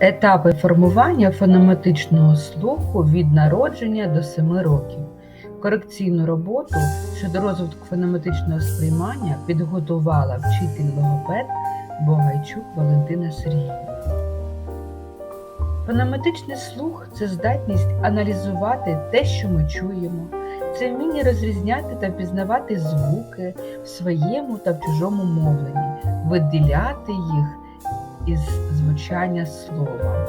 Етапи формування фонематичного слуху від народження до 7 років. Корекційну роботу щодо розвитку фонематичного сприймання підготувала вчитель-логопед Богайчук Валентина Сергіївна. Фонематичний слух це здатність аналізувати те, що ми чуємо, це вміння розрізняти та пізнавати звуки в своєму та в чужому мовленні, виділяти їх із звучання слова.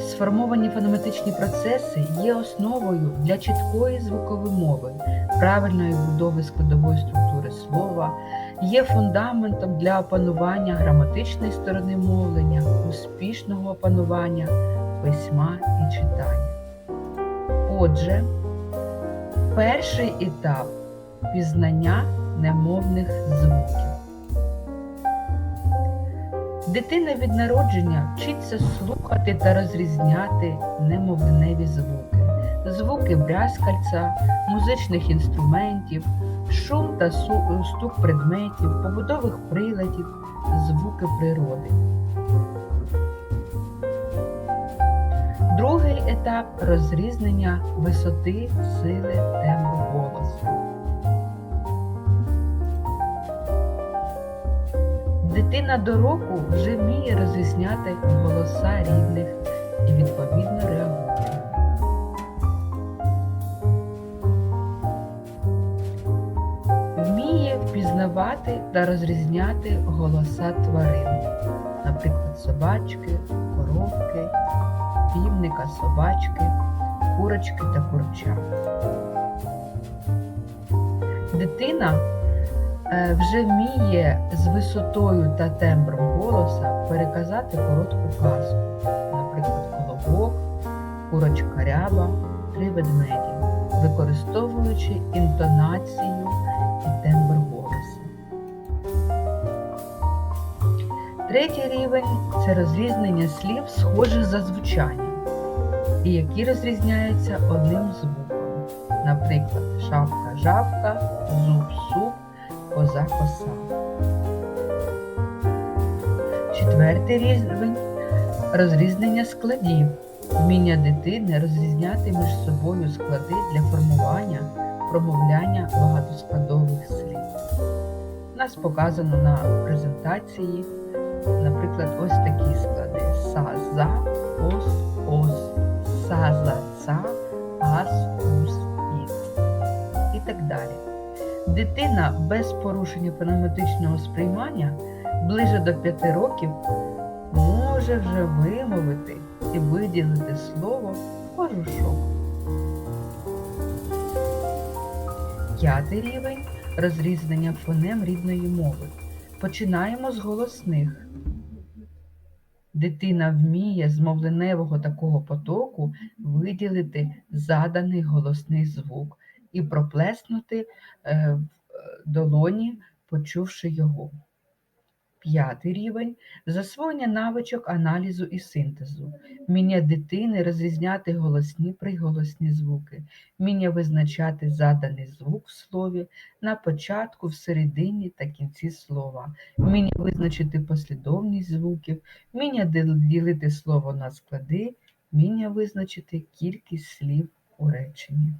Сформовані фонематичні процеси є основою для чіткої звукової мови, правильної будови складової структури слова, є фундаментом для опанування граматичної сторони мовлення, успішного опанування письма і читання. Отже, перший етап пізнання немовних звуків. Дитина від народження вчиться слухати та розрізняти немовленеві звуки, звуки брязкальця, музичних інструментів, шум та стук предметів, побутових приладів, звуки природи. Другий етап розрізнення висоти, сили, тембру голосу. Дитина до року вже вміє розрізняти голоса рідних і відповідно реагує. Вміє впізнавати та розрізняти голоса тварин, наприклад, собачки, коровки, півника, собачки, курочки та курча. Дитина вже вміє з висотою та тембром голоса переказати коротку казку, наприклад, колобок, курочка ряба, три ведмеді, використовуючи інтонацію і тембр голосу. Третій рівень це розрізнення слів, схожих за звучанням, і які розрізняються одним звуком. Наприклад, шапка жабка, зуб суп, коза коса. Четвертий рівень розрізнення складів, вміння дитини розрізняти між собою склади для формування промовляння багатоскладових слів. Нас показано на презентації, наприклад, ось такі склади: са, за, ос, ос, са, за, ца, ас, ус, іс і так далі. Дитина без порушення фонематичного сприймання ближе до 5 років може вже вимовити і виділити слово кожушок. П'ятий рівень розрізнення фонем рідної мови. Починаємо з голосних. Дитина вміє з мовленевого такого потоку виділити заданий голосний звук і проплеснути е, в долоні, почувши його. П'ятий рівень засвоєння навичок аналізу і синтезу, вміння дитини розрізняти голосні приголосні звуки, вміння визначати заданий звук в слові на початку, в середині та кінці слова, вміння визначити послідовність звуків, вміння ділити слово на склади, вміння визначити кількість слів у реченні.